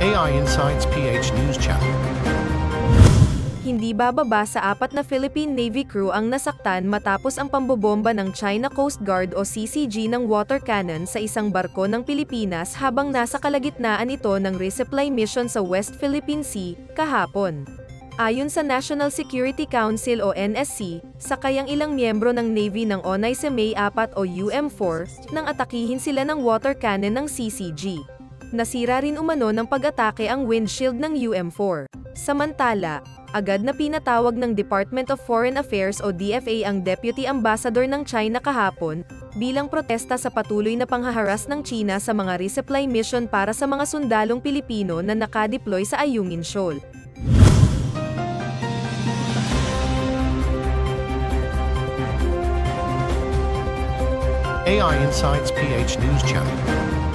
AI Insights PH News Channel. Hindi bababa sa apat na Philippine Navy crew ang nasaktan matapos ang pambobomba ng China Coast Guard o CCG ng water cannon sa isang barko ng Pilipinas habang nasa kalagitnaan ito ng resupply mission sa West Philippine Sea, kahapon. Ayon sa National Security Council o NSC, sakay ang ilang miyembro ng Navy ng Onay sa May 4 o UM4 nang atakihin sila ng water cannon ng CCG. Nasira rin umano ng pag-atake ang windshield ng UM4. Samantala, agad na pinatawag ng Department of Foreign Affairs o DFA ang Deputy Ambassador ng China kahapon bilang protesta sa patuloy na panghaharas ng China sa mga resupply mission para sa mga sundalong Pilipino na nakadeploy sa Ayungin Shoal. AI Insights PH News Channel.